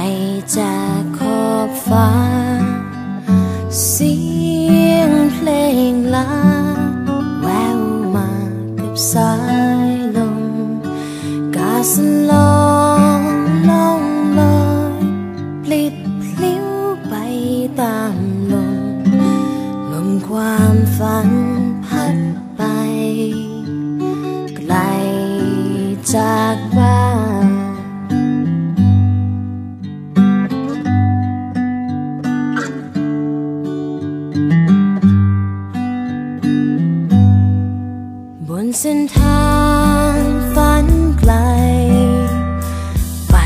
ไกลจากขอบฟ้า เสียงเพลงลาแววมากับสายลมกาสลองล่องลอยปลิดพลิ้วไปตามลม ลมความฝันพัดไป ไกลจาก เส้นทางฝันไกล ไป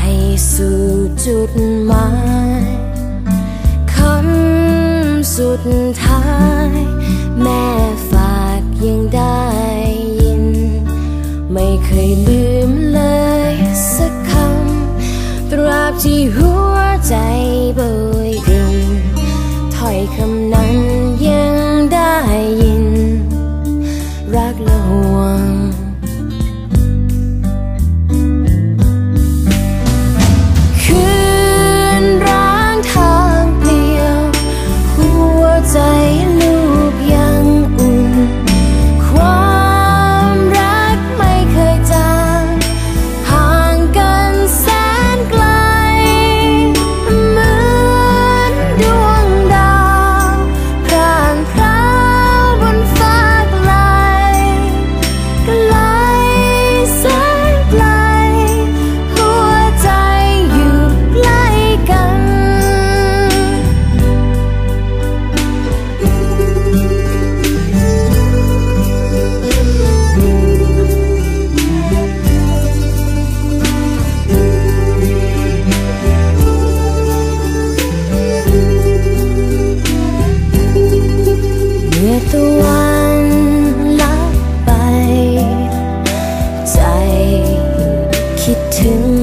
สู่จุดหมายคำสุดท้ายแม่ อตะวันลับไป ใจคิดถึง